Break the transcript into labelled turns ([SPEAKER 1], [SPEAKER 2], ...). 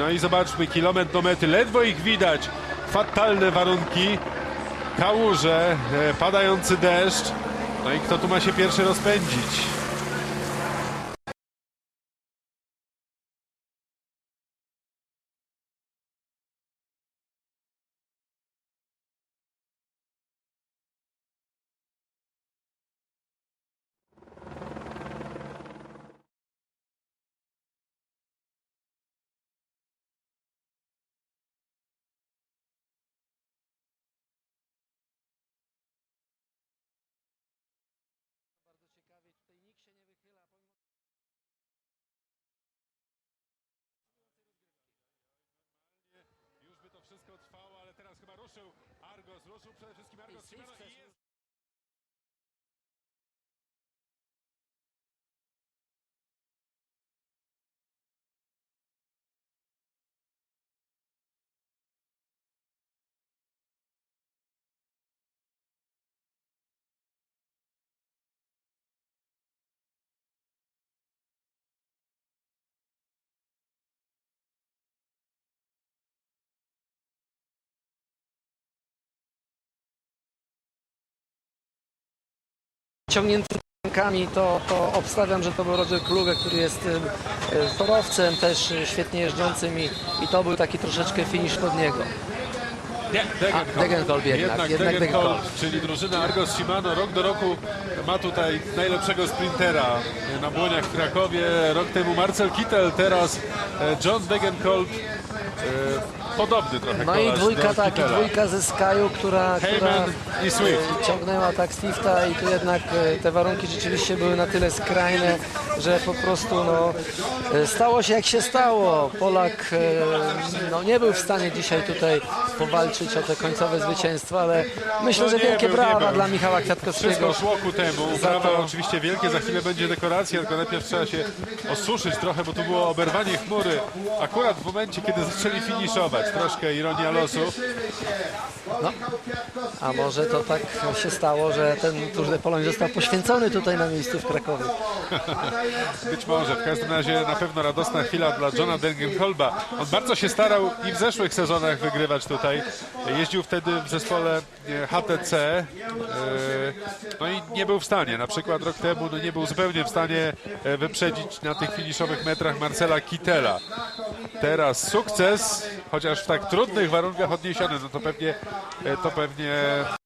[SPEAKER 1] No i zobaczmy, kilometr do mety, ledwo ich widać. Fatalne warunki, kałuże, e, padający deszcz. No i kto tu ma się pierwszy rozpędzić? Ruszył Argos, ruszył przede wszystkim Argos Shimano i jest...
[SPEAKER 2] ciągniętymi rękami, to, to obstawiam, że to był Roger Kluge, który jest e, torowcem, też e, świetnie jeżdżącym i, i to był taki troszeczkę finish pod niego.
[SPEAKER 1] Nie, Degenkolb.
[SPEAKER 2] Jednak,
[SPEAKER 1] Jednak, Degenkolb. czyli drużyna Argos Shimano rok do roku ma tutaj najlepszego sprintera na błoniach w Krakowie. Rok temu Marcel Kittel, teraz e, John Degenkolb. Podobny trochę
[SPEAKER 2] No i
[SPEAKER 1] kolarz
[SPEAKER 2] dwójka
[SPEAKER 1] do
[SPEAKER 2] tak, i
[SPEAKER 1] Kittela.
[SPEAKER 2] dwójka ze Skyu, która, która
[SPEAKER 1] Heyman i Swift.
[SPEAKER 2] e, ciągnęła tak Swifta i tu jednak e, te warunki rzeczywiście były na tyle skrajne, że po prostu no, e, stało się jak się stało. Polak e, no, nie był w stanie dzisiaj tutaj powalczyć o te końcowe zwycięstwo, ale myślę,
[SPEAKER 1] No
[SPEAKER 2] że
[SPEAKER 1] nie
[SPEAKER 2] wielkie
[SPEAKER 1] był, nie
[SPEAKER 2] brawa
[SPEAKER 1] był.
[SPEAKER 2] dla Michała Kwiatkowskiego.
[SPEAKER 1] Wszystko szło ku temu.
[SPEAKER 2] Za
[SPEAKER 1] Brawa
[SPEAKER 2] to-
[SPEAKER 1] oczywiście wielkie, za chwilę będzie dekoracja, tylko najpierw trzeba się osuszyć trochę, bo tu było oberwanie chmury. Akurat w momencie, kiedy zaczęli finiszować. Troszkę ironia losu.
[SPEAKER 2] A może to tak się stało, że ten Tour de Pologne został poświęcony tutaj na miejscu w Krakowie.
[SPEAKER 1] Być może. W każdym razie na pewno radosna chwila dla Johna Degenkolba. On bardzo się starał i w zeszłych sezonach wygrywać tutaj. Jeździł wtedy w zespole e, HTC. e, No i nie był w stanie. Na przykład rok temu no nie był zupełnie w stanie e, wyprzedzić na tych finiszowych metrach Marcela Kittela. Teraz sukces, chociaż w tak trudnych warunkach odniesiony, no to pewnie, e, to pewnie